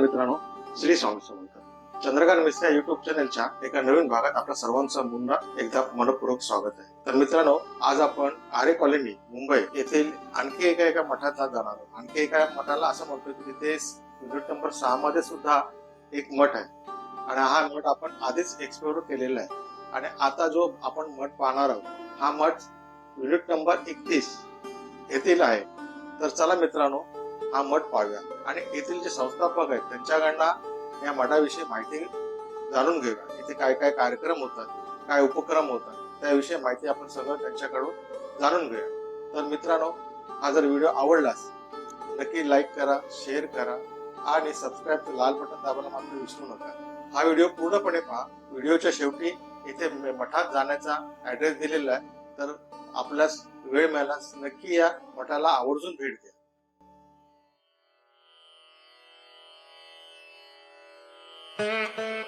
नमस्कार मित्रांनो श्री स्वामी समर्थ. चंद्रकांत मिश्रा या युट्यूब चॅनलच्या एका नवीन भागात आपल्या सर्वांचं पुन्हा एकदा मनपूर्वक स्वागत आहे. तर मित्रांनो आज आपण आरे कॉलनी मुंबई येथील आणखी एका एका मठात जाणार आहोत. आणखी एका मठाला असं म्हणतो की तिथे नंबर सहा मध्ये सुद्धा एक मठ आहे. आणि हा मठ आपण आधीच एक्सप्लोर केलेला आहे. आणि आता जो आपण मठ पाहणार आहोत हा मठ युनिट नंबर एकतीस येथील आहे. तर चला मित्रांनो हा मठ पाहूया. आणि येथील जे संस्थापक आहेत त्यांच्याकडनं या मठाविषयी माहिती जाणून घेऊया. इथे काय काय कार्यक्रम होतात काय उपक्रम होतात त्याविषयी माहिती आपण सगळं त्यांच्याकडून जाणून घेऊया. तर मित्रांनो हा जर व्हिडिओ आवडलास नक्की लाईक करा शेअर करा आणि सबस्क्राईब लाल बटन दाबायला मात्र विसरू नका. हा व्हिडिओ पूर्णपणे पहा. व्हिडिओच्या शेवटी इथे मठात जाण्याचा ऍड्रेस दिलेला आहे. तर आपल्यास वेळ मिळाल्यास नक्की या मठाला आवर्जून भेट द्या. Mm-hmm.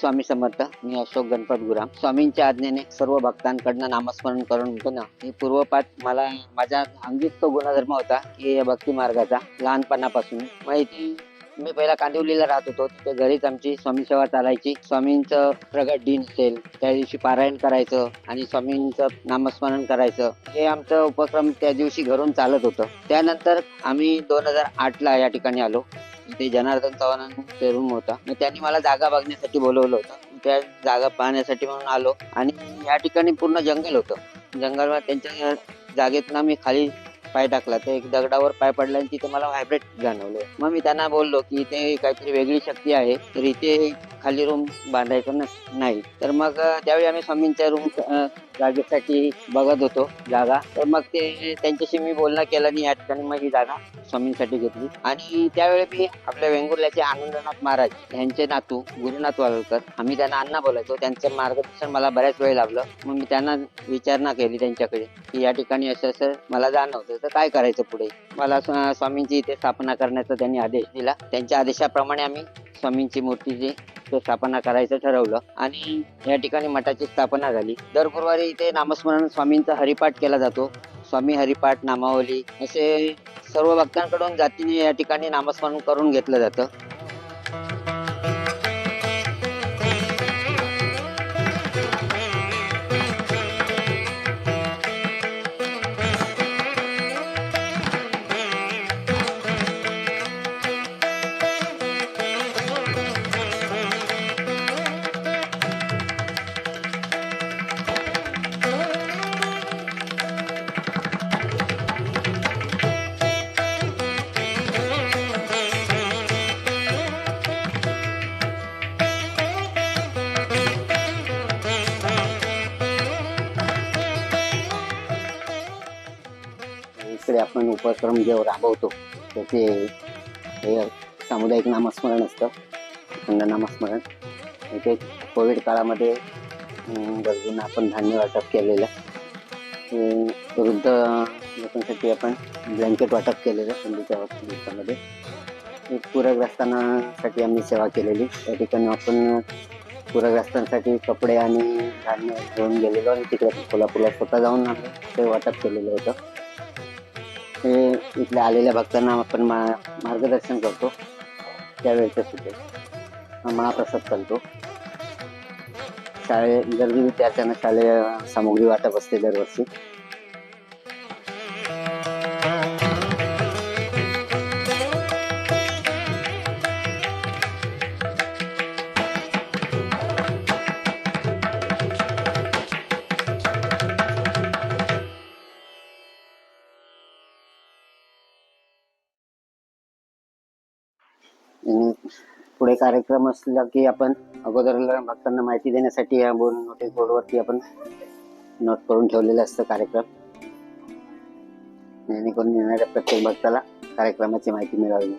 स्वामी समर्थ मी अशोक गणपत गुराम. स्वामींच्या आज्ञेने सर्व भक्तांकडनं नामस्मरण करून होतो ना मी पूर्वपाठ मला माझ्या अंगीत तो गुणधर्म होता की या भक्ती मार्गाचा लहानपणापासून माहिती मी पहिला कांदिवलीला राहत होतो. तिथे घरीच आमची स्वामी सेवा चालायची. स्वामींचं प्रगट दिन असेल त्या दिवशी पारायण करायचं आणि स्वामींचं नामस्मरण करायचं. हे आमचं उपक्रम त्या दिवशी घरून चालत होतं. त्यानंतर आम्ही दोन हजार आठला या ठिकाणी आलो. ते जनार्दन चव्हाणांचे रूम होता. मग त्यांनी मला जागा बघण्यासाठी बोलवलं होतं. त्या जागा पाहण्यासाठी म्हणून आलो आणि या ठिकाणी पूर्ण जंगल होतं. जंगलवर त्यांच्या जागेतनं मी खाली पाय टाकला तर एक दगडावर पाय पडला आणि तिथे मला व्हायब्रेट जाणवलं. मग मी त्यांना बोललो की इथे काहीतरी वेगळी शक्ती आहे तर इथे खाली रूम बांधायचं नाही. तर मग त्यावेळी आम्ही स्वामींच्या रूम जागेसाठी बघत होतो जागा. तर मग ते त्यांच्याशी मी बोलणं केलं आणि या ठिकाणी मग ही जागा स्वामींसाठी घेतली. आणि त्यावेळी मी आपल्या वेंगुर्ल्याचे आनंदनाथ महाराज यांचे नातू गुरुनाथ वालकर आम्ही त्यांना अण्णा बोलायचो. त्यांचं मार्गदर्शन मला बऱ्याच वेळ लाभलं मग मी त्यांना विचारणा केली त्यांच्याकडे की या ठिकाणी असं असं मला जाणवतं तर काय करायचं पुढे? मला स्वामींची इथे स्थापना करण्याचा त्यांनी आदेश दिला. त्यांच्या आदेशाप्रमाणे आम्ही स्वामींची मूर्तीची इथे स्थापना करायचं ठरवलं. आणि या ठिकाणी मठाची स्थापना झाली. दर गुरुवारी इथे नामस्मरण स्वामींचा हरिपाठ केला जातो. स्वामी हरिपाठ नामावली असे सर्व भक्तांकडून जातीने या ठिकाणी नामस्मरण करून घेतलं जातं. उपक्रम जेव्हा राबवतो त्याचे हे सामुदायिक नामस्मरण असतं. अखंड नामस्मरण. इथे कोविड काळामध्ये गरजूंना आपण धान्य वाटप केलेलं. वृद्ध लोकांसाठी आपण ब्लँकेट वाटप केलेलं थंडीच्या दिवसामध्ये. पूरग्रस्तांसाठी आम्ही सेवा केलेली. त्या ठिकाणी आपण पूरग्रस्तांसाठी कपडे आणि धान्य घेऊन गेलेलो आणि तिकडे कोल्हापूरला स्वतः जाऊन आम्ही ते वाटप केलेलं होतं. हे इथल्या आलेल्या भक्तांना आपण मा मार्गदर्शन करतो. त्यावेळेच्या सुद्धा महाप्रसाद चालतो. शाळे गरजू विद्यार्थ्यांना शालेय सामुग्री वाटप असते दरवर्षी. कार्यक्रम असला की आपण अगोदर भक्तांना माहिती देण्यासाठी या बोर्ड नोटीस बोर्डवरती आपण नोट करून ठेवलेलं असतं कार्यक्रम. जेणेकरून येणाऱ्या प्रत्येक भक्ताला कार्यक्रमाची माहिती मिळावी.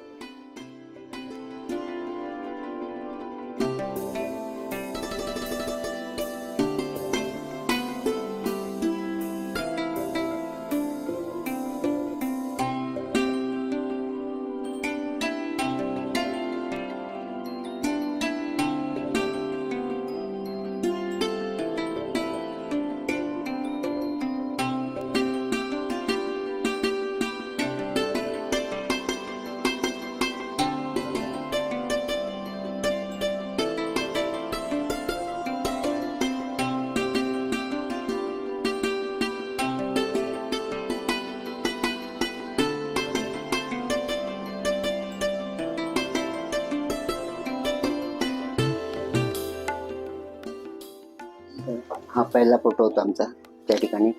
पहिला फोटो होता आमचा त्या ठिकाणी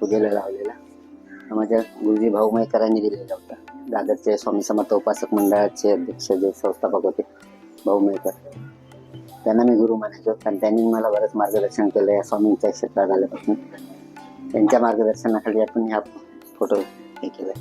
पूजेला लावलेला. माझ्या गुरुजी भाऊ मयकरांनी दिलेला होता. दादरचे स्वामी समर्थ उपासक मंडळाचे अध्यक्ष जे संस्थापक होते भाऊ मयकर. त्यांना मी गुरु मानायचो कारण त्यांनी मला बरंच मार्गदर्शन केलं या स्वामींच्या क्षेत्रात आल्यापासून त्यांच्या मार्गदर्शनाखाली आपण हा फोटो हे केला.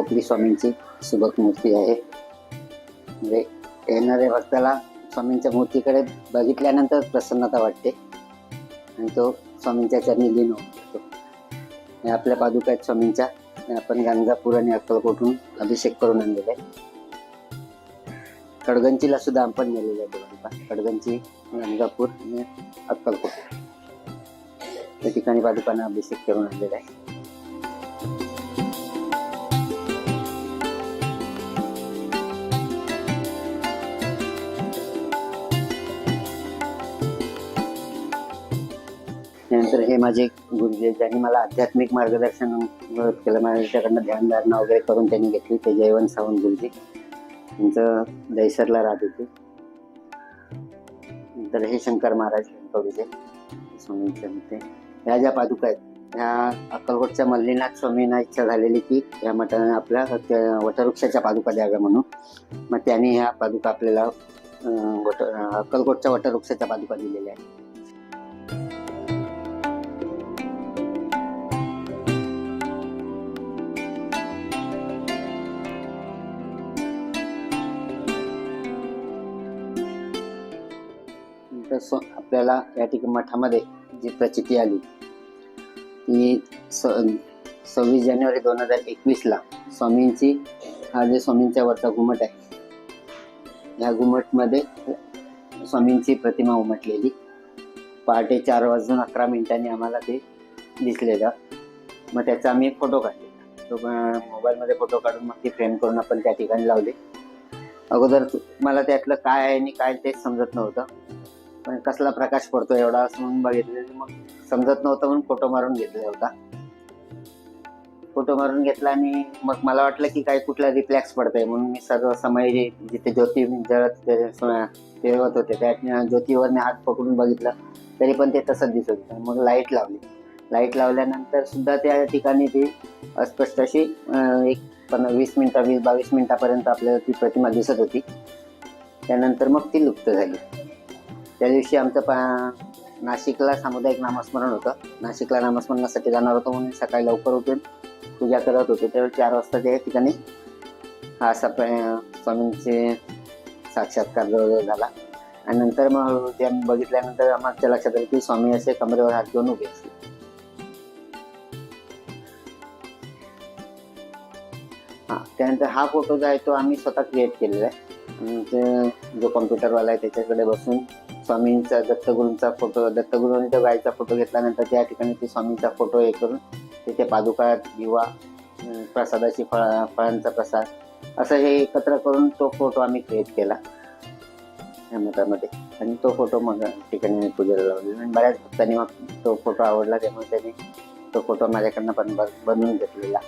लकडी स्वामींची सुबक मूर्ती आहे. म्हणजे येणाऱ्या भक्ताला स्वामींच्या मूर्तीकडे बघितल्यानंतर प्रसन्नता वाटते. आणि तो स्वामींच्या चरणी लीन होऊन आपल्या पादुका आहेत स्वामींच्या. आपण गांजापूर आणि अक्कलकोटून अभिषेक करून आणलेला आहे कडगंचीला सुद्धा आपण गेलेलो आहे पादुका कडगंची गाणगापूर आणि अक्कलकोट. त्या ठिकाणी पादुकांना अभिषेक करून आणलेला आहे हे माझे गुरुजी ज्यांनी मला आध्यात्मिक मार्गदर्शन मदत केलं माझ्याकडनं ध्यानधारणा वगैरे करून त्यांनी घेतली ते जयवंत सावंत गुरुजी. त्यांचं दहिसरला राहत होते नंतर हे शंकर महाराज कवडीचे स्वामींचे होते. ह्या ज्या पादुका आहेत ह्या अक्कलकोटच्या मल्लीनाथ स्वामींना इच्छा झालेली की या मठाने आपल्या वटवृक्षाच्या पादुका द्याव्या म्हणून. मग त्यांनी ह्या पादुका आपल्याला वट अक्कलकोटच्या वटवृक्षाच्या पादुका दिलेल्या आहेत. तर आपल्याला या ठिकाणी मठामध्ये जी प्रचिती आली ती स- सव्वीस जानेवारी दोन हजार एकवीसला स्वामींची हा जे स्वामींच्या वरचा घुमट आहे या घुमटमध्ये स्वामींची प्रतिमा उमटलेली. पहाटे चार वाजून अकरा मिनिटांनी आम्हाला ते दिसलेलं. मग त्याचा आम्ही एक फोटो काढलेला. तो मोबाईलमध्ये फोटो काढून मग ती फ्रेम करून आपण त्या ठिकाणी लावली. अगोदर मला त्यातलं काय आहे आणि काय तेच समजत नव्हतं. पण कसला प्रकाश पडतो एवढा असं म्हणून बघितलं मग समजत नव्हतं म्हणून फोटो मारून घेतला होता फोटो मारून घेतला आणि मग मला वाटलं की काय कुठला रिफ्लॅक्स पडतंय म्हणून मी सर्व समय जे- जिथे ज्योती जळत फिरवत होते त्या ज्योतीवर मी हात पकडून बघितलं तरी पण ते तसंच दिसत होतं. मग लाइट लावली. लाइट लावल्यानंतर सुद्धा त्या ठिकाणी ती अस्पष्ट अशी एक पण वीस मिनिटं वीस बावीस मिनिटापर्यंत आपल्याला ती प्रतिमा दिसत होती. त्यानंतर मग ती लुप्त झाली. त्या दिवशी आमचं पा नाशिकला सामुदायिक नामस्मरण होतं. नाशिकला नामस्मरणासाठी जाणार होतो म्हणून सकाळी लवकर उठून पूजा करत होतो. त्यावेळी चार वाजता त्या ठिकाणी हा सप स्वामींचे साक्षात्कार जवळजवळ झाला. आणि नंतर मग ते आम्ही बघितल्यानंतर आमच्या लक्षात आलं की स्वामी असे कमरेवर हात घेऊन उभे असले हा त्यानंतर हा फोटो जो आहे तो आम्ही स्वतः क्रिएट केलेला आहे. ते जो कॉम्प्युटरवाला आहे त्याच्याकडे बसून स्वामींचा दत्तगुरूंचा फोटो दत्तगुरूंनी त्या गायचा फोटो घेतल्यानंतर त्या ठिकाणी ते स्वामींचा फोटो हे करून तिथे पादुका दिवा प्रसादाची फळ फळांचा प्रसाद असं हे एकत्र करून तो फोटो आम्ही क्रिएट केला. या मठामध्ये आणि तो फोटो मग ठिकाणी मी पूजेला लावलेला आणि बऱ्याच भक्तांनी मग तो फोटो आवडला त्यामुळे त्यांनी तो फोटो माझ्याकडनं पण ब- बनवून घेतलेला.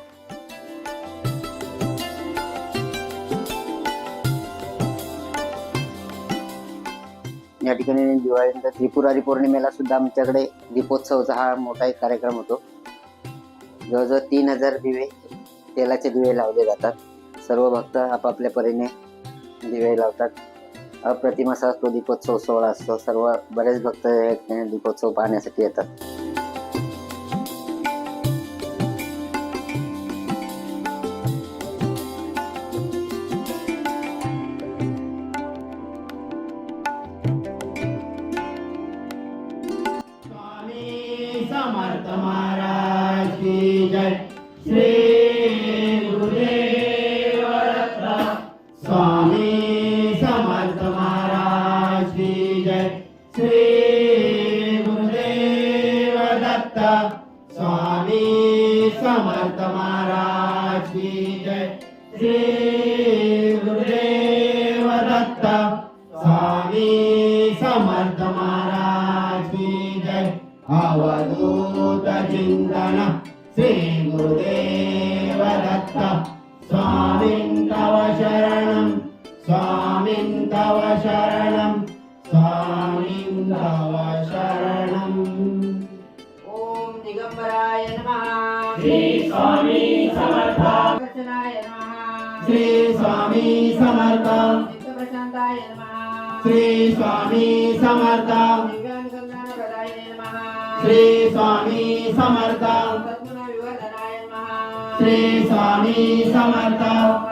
या ठिकाणी दिवाळीनंतर त्रिपुरारी पौर्णिमेला सुद्धा आमच्याकडे दीपोत्सवचा हा मोठा एक कार्यक्रम होतो. जवळजवळ तीन हजार दिवे तेलाचे दिवे लावले जातात. सर्व भक्त आपापल्या परीने दिवे लावतात. अप्रतिम असा तो दीपोत्सव सोहळा असतो. सर्व बरेच भक्त या ठिकाणी दीपोत्सव पाहण्यासाठी येतात. स्वामीं तव शरणं स्वामीं तव शरणम् ओम दिगंबराय नमः श्री स्वामी समर्थ कृष्णाय नमः श्री स्वामी समर्थ चित्तप्रशांताय नमः श्री स्वामी समर्थ दिव्यानुसंधानप्रदायिने नमः श्री स्वामी समर्थ सद्गुणविवर्धनाय नमः श्री स्वामी समर्थ अष्टसिद्धिदायकाय नमः श्री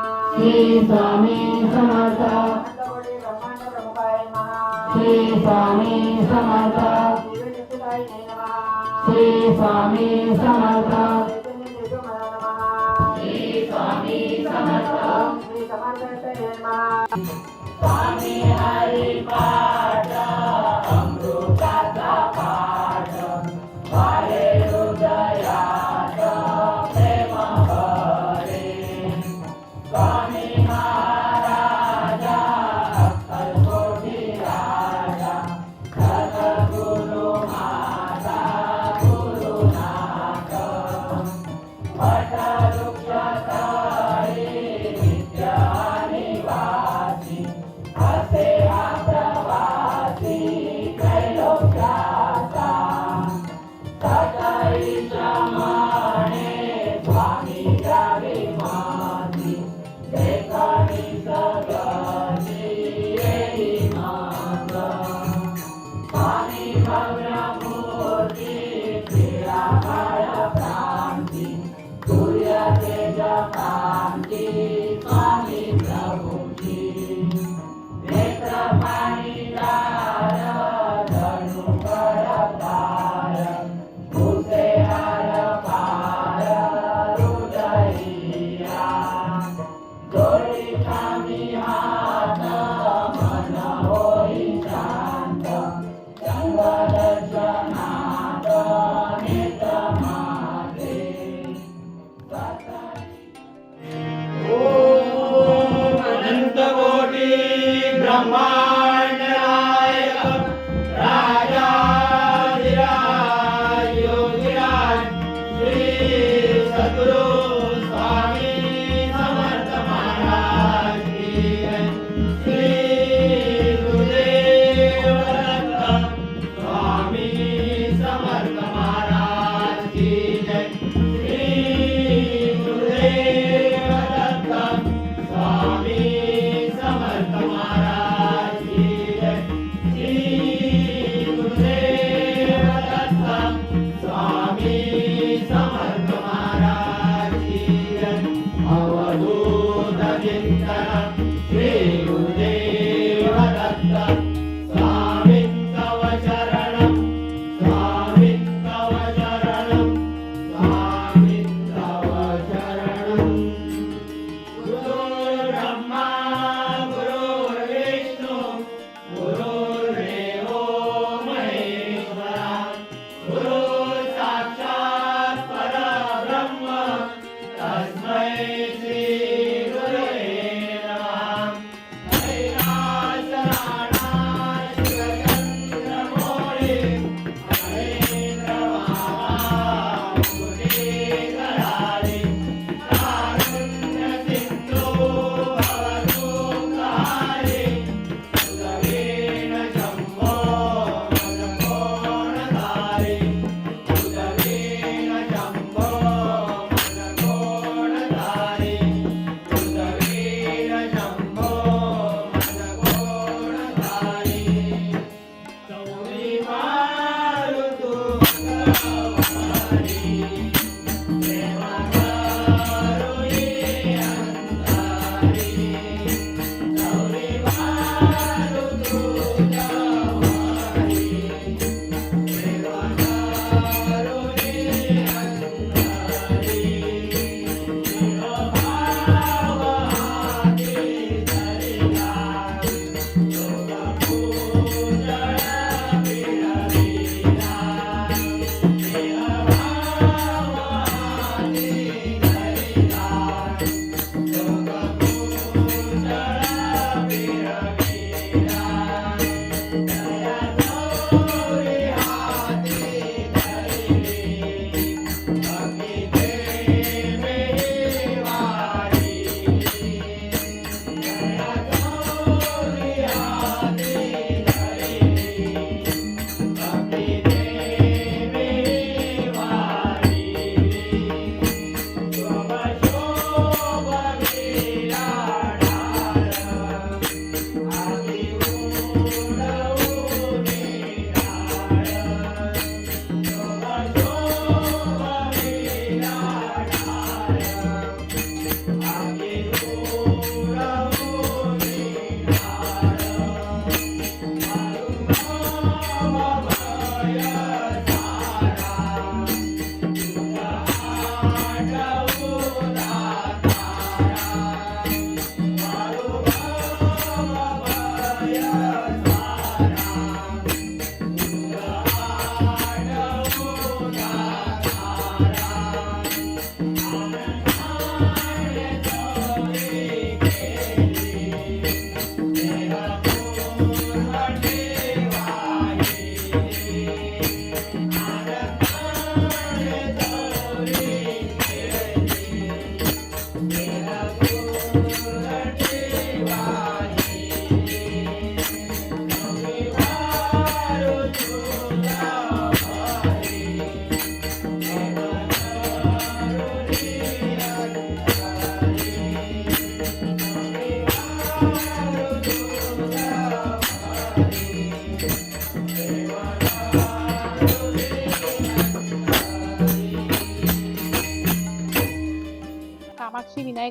శ్రీ స్వామి సమర్థ. శ్రీ స్వామి సమర్థ. శ్రీ స్వామి సమర్థ.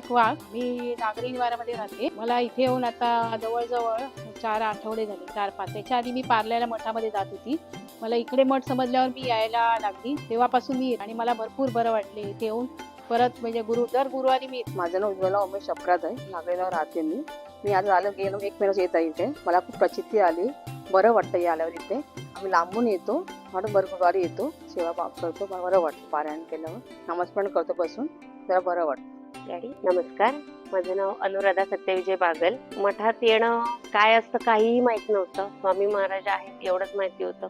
गायकवाड मी नागरी निवारामध्ये राहते. मला इथे येऊन आता जवळजवळ चार आठवडे झाले. चार पाच. त्याच्या आधी मी पार्ल्याला मठामध्ये जात होती. मला इकडे मठ समजल्यावर मी यायला लागली. तेव्हापासून मी आणि मला भरपूर बरं वाटले इथे येऊन. परत म्हणजे गुरु दर गुरुवारी मी माझं नाव उज्ज्वला उमेश अपराध आहे. नागरेगाव राहते मी. मी आज आलो गेलो एक महिना येत आहे इथे. मला खूप प्रचिती आली. बरं वाटतं या आल्यावर इथे. आम्ही लांबून येतो. म्हणून बरं गुरुवारी येतो. सेवा करतो. मला बरं वाटतं पारायण केल्यावर. नामस्मरण करतो बसून. जरा बरं वाटतं. डॅडी नमस्कार. माझं नाव अनुराधा सत्यविजय बागल. मठात येणं काय असतं काहीही माहीत नव्हतं. स्वामी महाराज आहेत एवढंच माहिती होतं.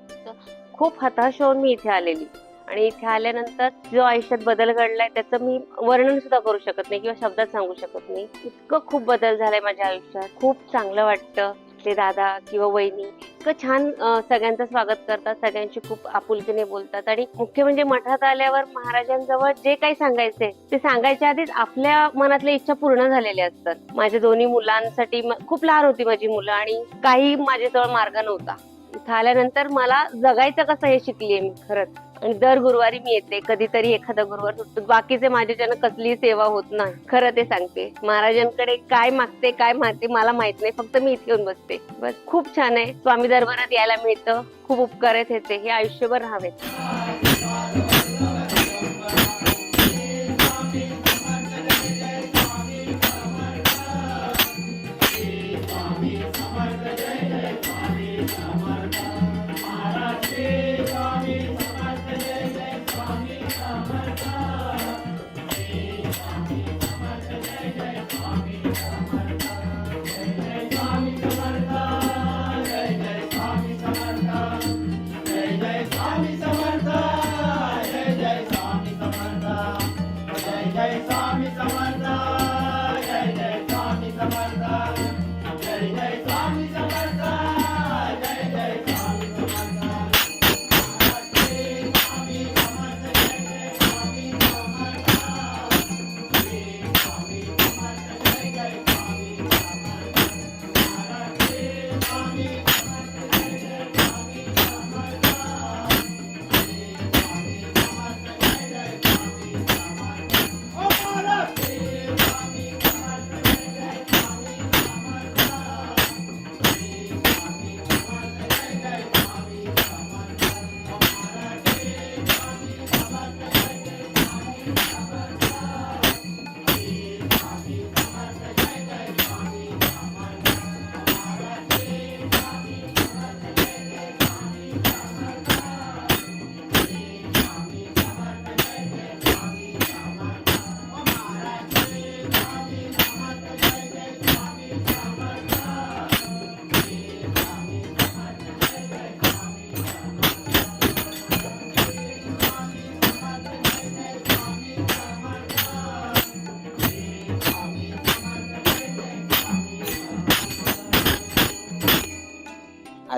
खूप हताश होऊन मी इथे आलेली. आणि इथे आल्यानंतर जो आयुष्यात बदल घडलाय त्याचं मी वर्णन सुद्धा करू शकत नाही किंवा शब्दात सांगू शकत नाही. इतकं खूप बदल झालाय माझ्या आयुष्यात. खूप चांगलं वाटतं. ते दादा किंवा वहिनी इतकं छान सगळ्यांचं स्वागत करतात सगळ्यांशी खूप आपुलकीने बोलतात आणि मुख्य म्हणजे मठात आल्यावर महाराजांजवळ जे काही सांगायचे ते सांगायच्या आधीच आपल्या मनातल्या इच्छा पूर्ण झालेल्या असतात. माझ्या दोन्ही मुलांसाठी खूप लहान होती माझी मुलं आणि काही माझ्याजवळ मार्ग नव्हता. इथं आल्यानंतर मला जगायचं कसं हे शिकलीये मी खरंच. आणि दर गुरुवारी मी येते. कधीतरी एखादा गुरुवार सुटतो. बाकीचे माझ्याच्यानं कसलीही सेवा होत नाही. खरं ते सांगते. महाराजांकडे काय मागते काय मागते मला माहीत नाही. फक्त मी इथे येऊन बसते. बस. खूप छान आहे. स्वामी दरबारात यायला मिळतं. खूप उपकार आहेत हे आयुष्यभर राहावेत.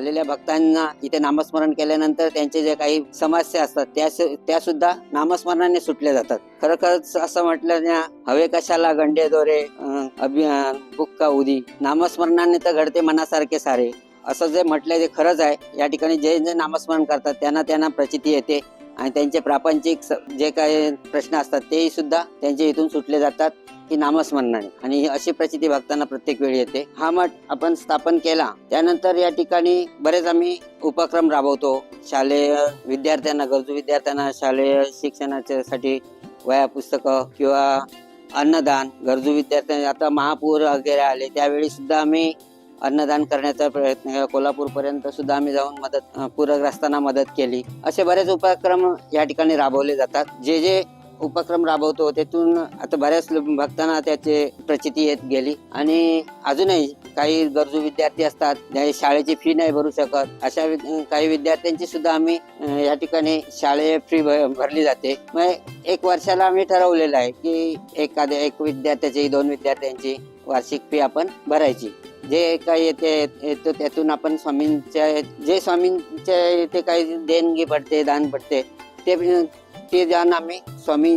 आलेल्या भक्तांना इथे नामस्मरण केल्यानंतर त्यांचे जे काही समस्या असतात त्या त्या सुद्धा नामस्मरणाने सुटल्या जातात. खरोखरच असं म्हटलं ना हवे कशाला गंडे दोरे अभियान अभि बुक्का उदी. नामस्मरणाने तर घडते मनासारखे सारे. असं जे म्हटलंय ते खरंच आहे. या ठिकाणी जे जे नामस्मरण करतात त्यांना त्यांना प्रचिती येते आणि त्यांचे प्रापंचिक जे काही प्रश्न असतात तेही सुद्धा त्यांच्या इथून सुटले जातात. की नामस्मरणाने आणि ही अशी प्रचिती भक्तांना प्रत्येक वेळी येते. हा मठ आपण स्थापन केला. त्यानंतर या ठिकाणी बरेच आम्ही उपक्रम राबवतो. शालेय विद्यार्थ्यांना गरजू विद्यार्थ्यांना शालेय शिक्षणाच्यासाठी वया पुस्तकं किंवा अन्नदान गरजू विद्यार्थ्यांना आता महापूर वगैरे आले त्यावेळी सुद्धा आम्ही अन्नदान करण्याचा प्रयत्न कोल्हापूर पर्यंत सुद्धा आम्ही जाऊन मदत पूरग्रस्तांना मदत केली. असे बरेच उपक्रम या ठिकाणी राबवले जातात. जे जे उपक्रम राबवतो. त्यातून आता बऱ्याच भक्तांना त्याचे प्रचिती येत गेली. आणि अजूनही काही गरजू विद्यार्थी असतात. जे शाळेची फी नाही भरू शकत. अशा वि- काही विद्यार्थ्यांची सुद्धा आम्ही या ठिकाणी शाळे फी भरली जाते. मग एक वर्षाला आम्ही ठरवलेलं आहे की एखाद्या एक विद्यार्थ्याची दोन विद्यार्थ्यांची वार्षिक फी आपण भरायची. जे काही येते येतो त्यातून आपण स्वामींच्या जे स्वामींच्या येथे काही देणगी पडते दान पडते ते ते दान आम्ही स्वामी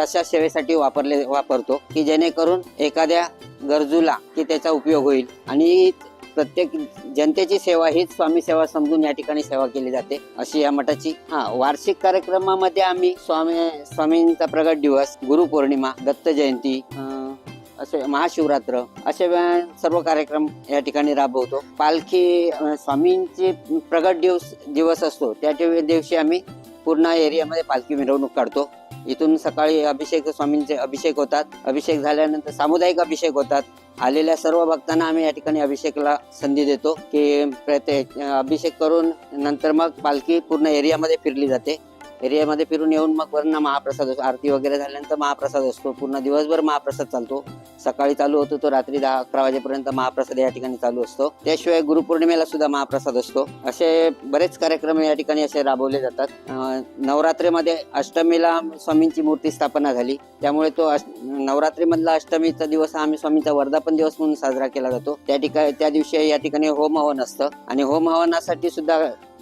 अशा सेवेसाठी वापरले वापरतो की जेणेकरून एखाद्या गरजूला की त्याचा उपयोग होईल. आणि प्रत्येक जनतेची सेवा हीच स्वामी सेवा समजून या ठिकाणी सेवा केली जाते अशी या मठाची. हा वार्षिक कार्यक्रमामध्ये आम्ही स्वामी स्वामींचा प्रगट दिवस गुरुपौर्णिमा दत्त जयंती असे महाशिवरात्र असे सर्व कार्यक्रम या ठिकाणी राबवतो. पालखी स्वामींचे स्वामींची प्रगट दिवस दिवस असतो. त्या दिवशी आम्ही पूर्ण एरियामध्ये पालखी मिरवणूक काढतो. इथून सकाळी अभिषेक स्वामींचे अभिषेक होतात. अभिषेक झाल्यानंतर सामुदायिक अभिषेक होतात. आलेल्या सर्व भक्तांना आम्ही या ठिकाणी अभिषेकला संधी देतो की प्रत्येक अभिषेक करून नंतर मग पालखी पूर्ण एरियामध्ये फिरली जाते. एरियामध्ये फिरून येऊन मग वरनं महाप्रसाद असतो. आरती वगैरे झाल्यानंतर महाप्रसाद असतो. पूर्ण दिवसभर महाप्रसाद चालतो. सकाळी चालू होतो तो रात्री दहा अकरा वाजेपर्यंत महाप्रसाद या ठिकाणी चालू असतो. त्याशिवाय गुरुपौर्णिमेला सुद्धा महाप्रसाद असतो. असे बरेच कार्यक्रम या ठिकाणी असे राबवले जातात. नवरात्रीमध्ये अष्टमीला स्वामींची मूर्ती स्थापना झाली. त्यामुळे तो नवरात्रीमधला अष्टमीचा दिवस हा आम्ही स्वामींचा वर्धापन दिवस म्हणून साजरा केला जातो. त्या ठिकाणी त्या दिवशी या ठिकाणी होम हवन असतं. आणि होम हवनासाठी सुद्धा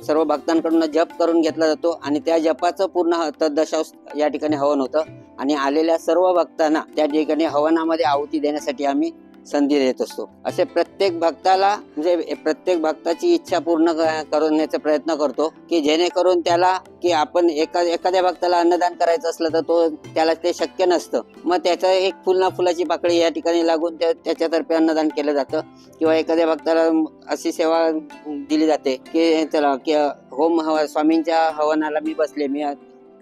सर्व भक्तांकडून जप करून घेतला जातो आणि त्या जपाचं पूर्ण तद्दशांश या ठिकाणी हवन होतं. आणि आलेल्या सर्व भक्तांना त्या ठिकाणी हवनामध्ये आहुती देण्यासाठी आम्ही संधी देत असतो. असे प्रत्येक भक्ताला म्हणजे प्रत्येक भक्ताची इच्छा पूर्ण क- करण्याचा प्रयत्न करतो की जेणेकरून त्याला की आपण एका एखाद्या भक्ताला अन्नदान करायचं असलं तर तो त्याला ते शक्य नसतं. मग त्याचं एक फुलना फुलाची पाकळी या ठिकाणी लागून त्या त्याच्यातर्फे अन्नदान केलं जातं. किंवा एखाद्या भक्ताला अशी सेवा दिली जाते की त्याला की होम हवा स्वामींच्या हवनाला मी बसले मी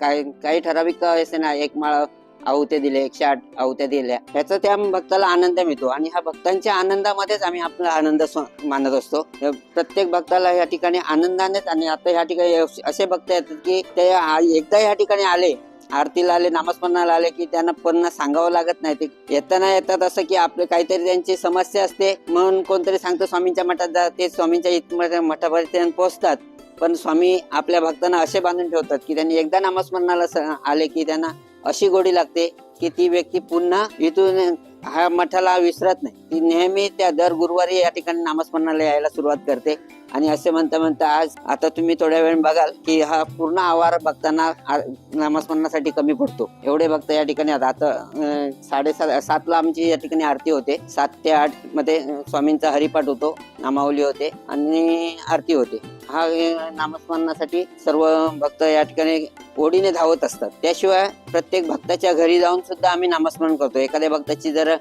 काय काही ठराविक असे ना एक माळ आहुत्या दिल्या एकशे आठ आहुत्या दिल्या. ह्याचा त्या भक्ताला आनंद मिळतो. आणि ह्या भक्तांच्या आनंदामध्येच आम्ही आपला आनंद मानत असतो. प्रत्येक भक्ताला या ठिकाणी आनंदानेच आणि आता या ठिकाणी असे भक्त येतात की ते एकदा या ठिकाणी आले आरतीला आले नामस्मरणाला आले की त्यांना पुन्हा सांगावं लागत नाही. ते येताना येतात असं की आपले काहीतरी त्यांची समस्या असते. म्हणून कोणतरी सांगतो स्वामींच्या मठात जा. ते स्वामींच्या मठापर्यंत पोहोचतात. पण स्वामी आपल्या भक्तांना असे बांधून ठेवतात की त्यांनी एकदा नामस्मरणाला आले की त्यांना अशी गोडी लागते की ती व्यक्ती पुन्हा इथून हा मठाला विसरत नाही. ती नेहमी त्या दर गुरुवारी या ठिकाणी नामस्मरणाला यायला सुरुवात करते. आणि असे म्हणता म्हणता आज आता तुम्ही थोड्या वेळ बघाल की हा पूर्ण आवार भक्तांना नामस्मरणासाठी कमी पडतो. एवढे भक्त या ठिकाणी आता साडेसा साडेसात सातला आमची या ठिकाणी आरती होते. सात ते आठमध्ये स्वामींचा हरिपाठ होतो नामावली होते आणि आरती होते. हा नामस्मरणासाठी सर्व भक्त या ठिकाणी ओढीने धावत असतात. त्याशिवाय प्रत्येक भक्ताच्या घरी जाऊन सुद्धा आम्ही नामस्मरण करतो. एखाद्या भक्ताची जर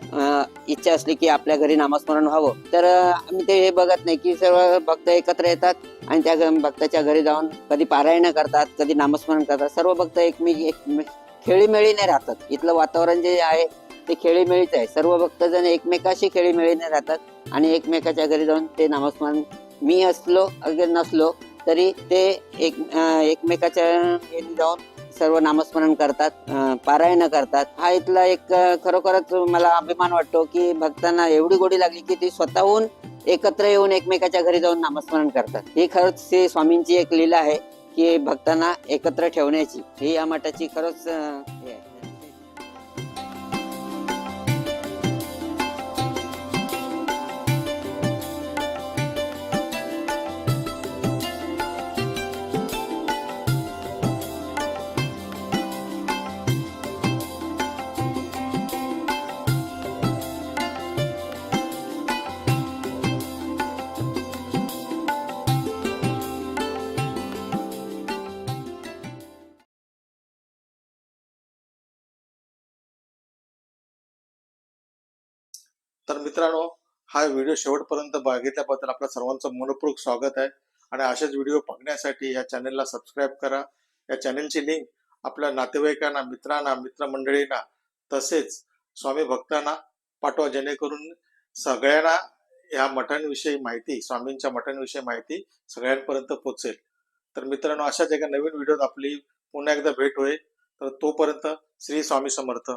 इच्छा असली की आपल्या घरी नामस्मरण व्हावं तर आम्ही ते हे बघत नाही की सर्व भक्त एकत्र येतात आणि त्या भक्ताच्या घरी जाऊन कधी पारायण करतात कधी नामस्मरण करतात. सर्व भक्त एकमेक एक खेळीमेळीने राहतात. इथलं वातावरण जे आहे ते खेळीमेळीच आहे. सर्व भक्तजण एकमेकाशी खेळीमेळीने राहतात आणि एकमेकाच्या घरी जाऊन ते नामस्मरण मी असलो अगर नसलो तरी ते एक एकमेकाच्या जाऊन सर्व नामस्मरण करतात पारायण करतात. हा इथला एक खरोखरच मला अभिमान वाटतो की भक्तांना एवढी गोडी लागली की ती स्वतःहून एकत्र येऊन एकमेकाच्या घरी जाऊन नामस्मरण करतात. ही खरंच ही स्वामींची एक लीला आहे की भक्तांना एकत्र ठेवण्याची. ही या मठाची खरंच हे आहे. तर मित्रांनो हा व्हिडिओ शेवटपर्यंत बघितल्याबद्दल आपल्या सर्वांचं मनपूर्वक स्वागत आहे. आणि असेच व्हिडिओ बघण्यासाठी या चॅनेलला सबस्क्राईब करा. या चॅनेलची लिंक आपल्या नातेवाईकांना मित्रांना मित्रमंडळींना तसेच स्वामी भक्तांना पाठवा जेणेकरून सगळ्यांना या मठांविषयी माहिती स्वामींच्या मठांविषयी माहिती सगळ्यांपर्यंत पोहोचेल. तर मित्रांनो अशाच एका नवीन व्हिडिओत आपली पुन्हा एकदा भेट होईल. तर तोपर्यंत श्री स्वामी समर्थ.